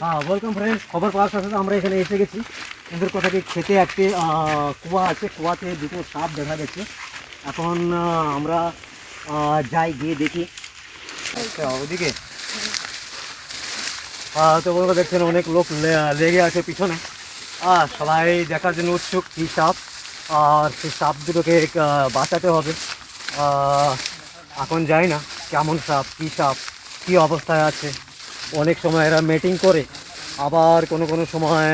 হ্যাঁ welcome friends খবর পাওয়ার সাথে আমরা এখানে এসে গেছি। এদের কোথাকে খেতে একটি কুয়া আছে কুয়াতে দুটো সাপ দেখা গেছে। এখন আমরা যাই গিয়ে দেখি। আচ্ছা ওদিকে। তো বন্ধুরা দেখছেন অনেক লোক লেগে আছে পিছনে। আহ, সবাই দেখার জন্য উৎসুক কী সাপ? আর সেই সাপ দুটোকে বাঁচাতে হবে। এখন যাই না কেমন সাপ কী সাপ কী অবস্থায় আছে। অনেক সময় এরা মিটিং করে, আবার কোনো কোনো সময়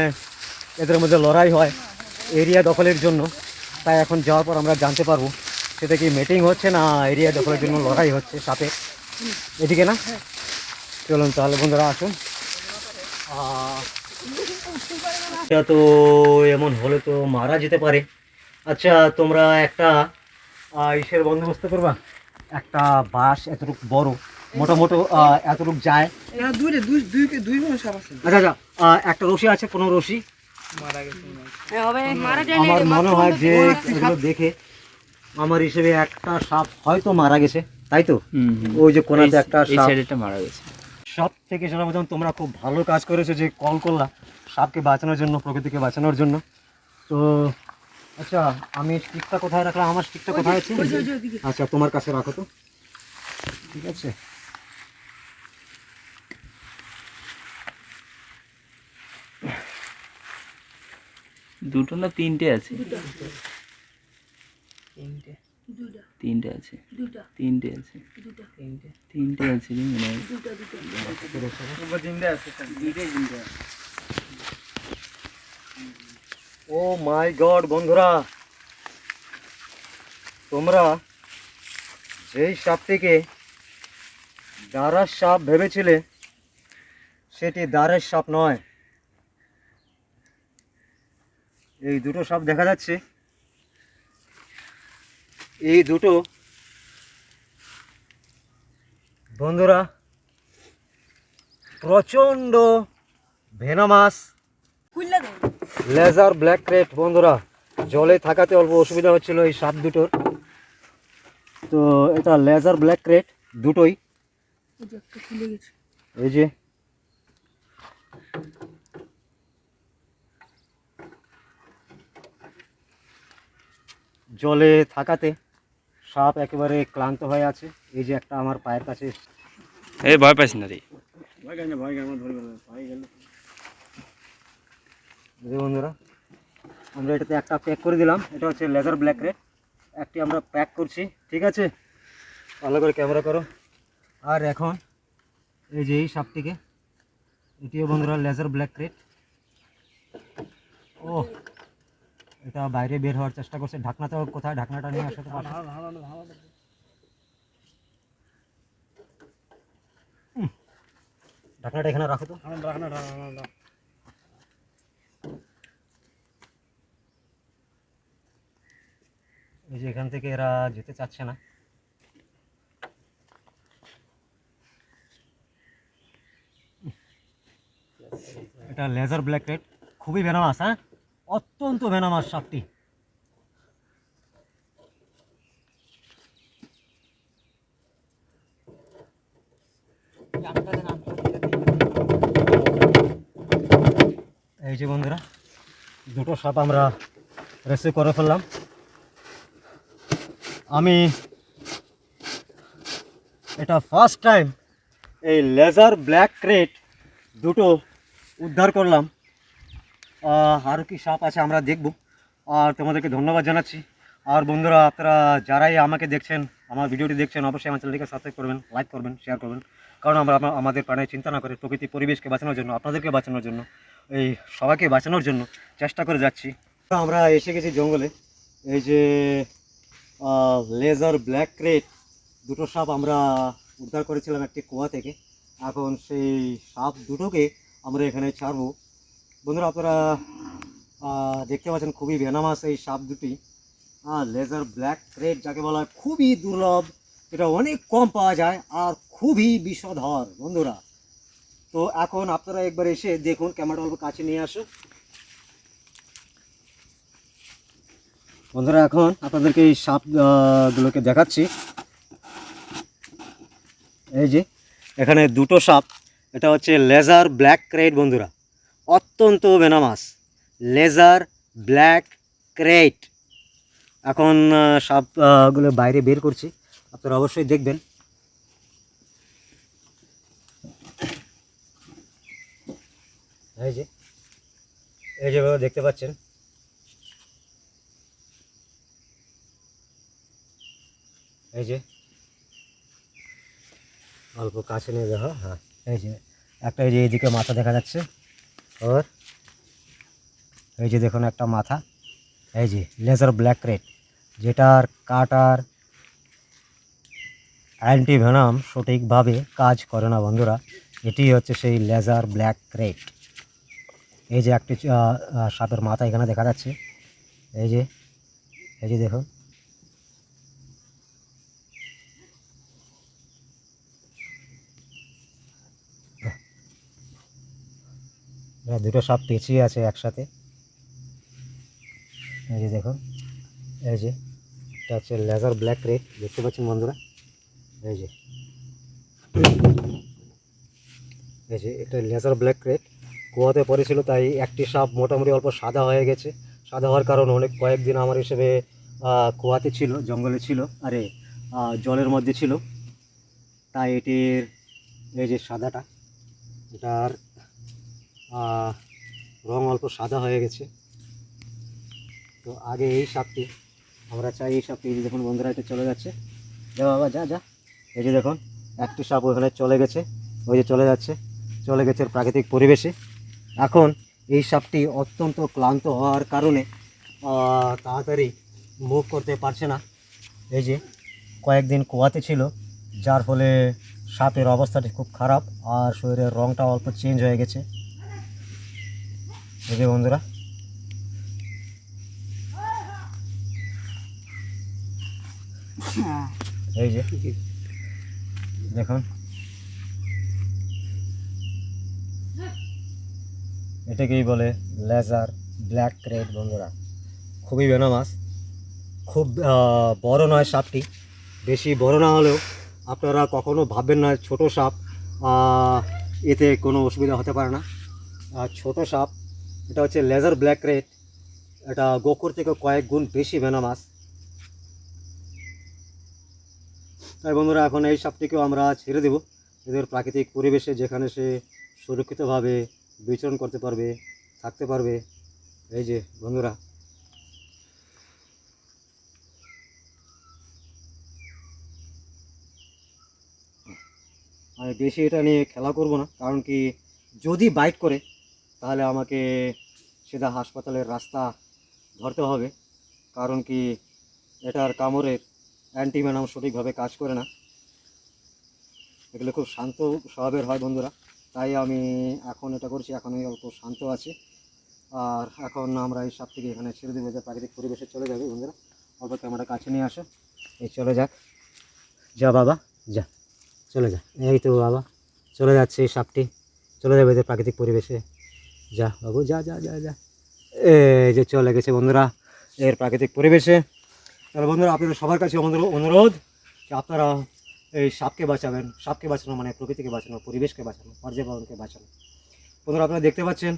এদের মধ্যে লড়াই হয় এরিয়া দখলের জন্য। তাই এখন যাওয়ার পর আমরা জানতে পারব সেটা কি মিটিং হচ্ছে না এরিয়া দখলের জন্য লড়াই হচ্ছে সাথে এদিকে না? চলুন তাহলে বন্ধুরা আসুন। এটা তো এমন হলে তো মারা যেতে পারে। আচ্ছা তোমরা একটা ইসের বন্দোবস্ত করবা? একটা বাঁশ এতটুকু বড় মোটামুটি এতটুকু যায়। না দুই রে দুই দুই দুই কোনো আছে। আচ্ছা আচ্ছা একটা রশি আছে কোনো রশি? মারা গেছে মনে হয়। হ্যাঁ, হবে মারা যায় আমার মনে হয় যে এগুলো দেখে আমার হিসেবে একটা সাপ হয়তো মারা গেছে তাই তো? ওই যে কোনাতে একটা এই সাপ। মারা গেছে। সব থেকে সর্বপ্রথম তোমরা খুব ভালো কাজ করেছ যে কল করলা সাপকে বাঁচানোর জন্য প্রকৃতিকে বাঁচানোর জন্য। তো আচ্ছা আমি স্টিকটা কোথায় রাখলাম? আমার স্টিকটা কোথায় আছে? আচ্ছা তোমার কাছে রাখো তো। ঠিক আছে। দুটো না তিনটে আছে? তিনটে। তিনটে আছে? তিনটে আছে? তিনটে তিনটে আছে। তিনটে আছে স্যার দুইটাই তিনটে আছে ও মাই গড বন্ধুরা, তোমরা যেই সাপটিকে দাঁড়ার সাপ ভেবেছিলে? সেটি দাঁড়ের সাপ নয়। এই দুটো সাপ দেখা যাচ্ছে। এই দুটো বন্ধুরা, প্রচণ্ড ভেনামাস। খুললে লেজার ব্ল্যাক ক্রেট বন্ধুরা জলে থাকাতে অল্প অসুবিধা হচ্ছিল এই সাপ দুটোর। তো এটা লেজার ব্ল্যাক ক্রেট দুটোই। এই যে একটা খুলে গেছে। এই যে। জলে থাকাতে সাপ একেবারে ক্লান্ত হয়ে আছে। এই যে একটা আমার পায়ের কাছে এই ভয় পাইস না রে। ভয় কেন ভয় কেন ধরে গেল ভয় গেল। এই বন্ধুরা আমরা এটাতে একটা প্যাক করে দিলাম। এটা হচ্ছে লেজার ব্ল্যাক রেড একটি আমরা প্যাক করছি ঠিক আছে? ভালো করে ক্যামেরা করো। আর এখন এই যে এই সাপটিকে এটিও বন্ধুরা লেজার ব্ল্যাক রেড ও এটা বাইরে বের হওয়ার চেষ্টা করছে। ঢাকনাটা কোথায়? ঢাকনাটা নিয়ে আসতে পারছে ঢাকনাটা এখানে রাখো তো। এই যে এখান থেকে এরা যেতে চাচ্ছে না। এটা লেজার ব্ল্যাক রেড খুবই ভেনামাস হ্যাঁ? অত্যন্ত ভেনামাস সাপটি। এই যে বন্ধুরা, দুটো সাপ আমরা রেসিভ করে ফেললাম। আমি এটা ফার্স্ট টাইম এই লেজার ব্ল্যাক ক্রেট দুটো উদ্ধার করলাম। আরও কি সাপ আছে আমরা দেখব। আর তোমাদেরকে ধন্যবাদ জানাচ্ছি। আর বন্ধুরা, আপনারা যারাই আমাকে দেখছেন, আমার ভিডিওটি দেখছেন, অবশ্যই আমার চ্যানেলটিকে সাবস্ক্রাইব করবেন লাইক করবেন শেয়ার করবেন। কারণ আমরা আমাদের প্রাণে চিন্তা না করে প্রকৃতি, পরিবেশকে বাঁচানোর জন্য, আপনাদেরকে বাঁচানোর জন্য, এই সবাইকে বাঁচানোর জন্য চেষ্টা করে যাচ্ছি। আমরা এসে গেছি জঙ্গলে। এই যে লেজার ব্ল্যাক ক্রেট দুটো সাপ আমরা উদ্ধার করেছিলাম একটি কুয়া থেকে। এখন সেই সাপ দুটোকে আমরা এখানে ছাড়বো। বন্ধুরা, আপনারা দেখতে পাচ্ছেন খুবই ভেনামাস এই সাপ দুটি। লেজার ব্ল্যাক ক্রেট যাকে বলা হয় খুবই দুর্লভ, এটা অনেক কম পাওয়া যায় আর খুবই বিষধর, বন্ধুরা। তো এখন আপনারা একবার এসে দেখুন ক্যামেরাটা অল্প কাছে নিয়ে আসুন বন্ধুরা এখন আপনাদেরকে এই সাপ আহ, গুলোকে দেখাচ্ছি। এই যে এখানে দুটো সাপ এটা হচ্ছে লেজার ব্ল্যাক ক্রেট বন্ধুরা। অত্যন্ত বেনামাস লেজার ব্ল্যাক ক্রেট এখন সাপগুলো বাইরে বের করছি আপনারা অবশ্যই দেখবেন। এই যে এই যে দেখতে পাচ্ছেন? এই যে। অল্প কাছে নিয়ে দেখো হ্যাঁ। এই যে, একটা এই যে এইদিকে মাথা দেখা যাচ্ছে। ওর। এই যে দেখুন একটা মাথা। এই যে, লেজার ব্ল্যাক রেড, যেটার কাটার অ্যান্টিভেনাম সঠিকভাবে কাজ করে না বন্ধুরা। এটি হচ্ছে সেই লেজার ব্ল্যাক রেড। এই যে একটি সাপের মাথা এখানে দেখা যাচ্ছে। এই যে এই যে দেখুন। দুটো সাপ পেঁচিয়ে আছে একসাথে। এই যে দেখুন, এই যে, এটা হচ্ছে লেজার ব্ল্যাক রেড, দেখতে পাচ্ছেন বন্ধুরা? এই যে এই যে, এটা লেজার ব্ল্যাক রেড। কুয়াতে পড়েছিল, তাই একটি সাপ মোটামুটি অল্প সাদা হয়ে গেছে। সাদা হওয়ার কারণ অনেক কয়েকদিন আমার হিসেবে কুয়াতে ছিল, জঙ্গলে ছিল, আরে জলের মধ্যে ছিল। তাই এটির, এই যে সাদাটা, এটার রং অল্প সাদা হয়ে গেছে। তো আগে এই সাপটি আমরা চাই এই সাপটি দেখুন বন্ধুরা, এটা চলে যাচ্ছে। যা বাবা, যা যা। এই যে দেখুন, একটি সাপ ওখানে চলে গেছে। ওই যে চলে যাচ্ছে, চলে গেছে প্রাকৃতিক পরিবেশে। এখন এই সাপটি অত্যন্ত ক্লান্ত হওয়ার কারণে তাড়াতাড়ি মুভ করতে পারছে না। এই যে কয়েকদিন কুয়াতে ছিল, যার ফলে সাপের অবস্থাটি খুব খারাপ, আর শরীরের রঙটা অল্প চেঞ্জ হয়ে গেছে। যে বন্ধুরা। এই যে, দেখুন। এটাকেই বলে লেজার ব্ল্যাক ক্রেড বন্ধুরা। খুবই বেনামাস খুব বড় নয় সাপটি। বেশি বড় না হলেও আপনারা কখনো ভাববেন না, ছোট সাপ এতে কোনো অসুবিধা হতে পারে না। ছোট সাপ এটা হচ্ছে লেজার ব্ল্যাক রেড। এটা গোকুর থেকে কয়েক গুণ বেশি বেনামাস তাই বন্ধুরা, এখন এই সাপটিকেও আমরা ছেড়ে দেব। এদের প্রাকৃতিক পরিবেশে যেখানে সে সুরক্ষিতভাবে বিচরণ করতে পারবে, থাকতে পারবে। এই যে বন্ধুরা। আমি বেশি এটা নিয়ে খেলা করব না, কারণ কি যদি বাইট করে তাহলে আমাকে সিধা হাসপাতালের রাস্তা ধরতে হবে। কারণ কি এটার কামড়ের অ্যান্টিভেনাম সঠিকভাবে কাজ করে না। এগুলো খুব শান্ত স্বভাবের হয় বন্ধুরা। তাই আমি এখন এটা করছি, এখন আমি অল্প শান্ত আছি। আর এখন আমরা এই সব থেকে এখানে ছেড়ে দেবো, যে প্রাকৃতিক পরিবেশে চলে যাবে বন্ধুরা। অল্প ক্যামেরা কাছে নিয়ে আসো। এই চলে যাক। যা বাবা, যা। চলে যা। এই তো বাবা, চলে যাচ্ছে এই সাপটি। চলে যাবে এদের প্রাকৃতিক পরিবেশে। যা বাবু, যা যা যা যা। এই যে চলে গেছে বন্ধুরা, এর প্রাকৃতিক পরিবেশে। তাহলে বন্ধুরা, আপনাদের সবার কাছে অনুরোধ যে আপনারা এই সাপকে বাঁচাবেন, সাপকে বাঁচানো মানে প্রকৃতিকে বাঁচানো, পরিবেশকে বাঁচানো, পর্যাবরণকে বাঁচানো। বন্ধুরা, আপনারা দেখতে পাচ্ছেন,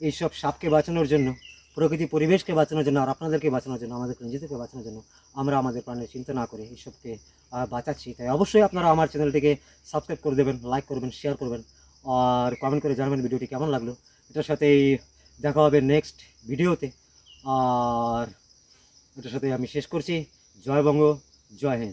এইসব সাপকে বাঁচানোর জন্য, প্রকৃতি পরিবেশকে বাঁচানোর জন্য, আর আপনাদেরকে বাঁচানোর জন্য, আমাদের নিজেদেরকে বাঁচানোর জন্য, আমরা আমাদের প্রাণের চিন্তা না করে এইসবকে বাঁচাচ্ছি। তাই অবশ্যই আপনারা আমার চ্যানেলটিকে সাবস্ক্রাইব করে দেবেন, লাইক করবেন শেয়ার করবেন, আর কমেন্ট করে জানাবেন ভিডিওটি কেমন লাগল। এটার সাথেই দেখা হবে নেক্সট ভিডিওতে আর এটার সাথে আমি শেষ করছি। জয় বঙ্গ, জয় হিন্দ।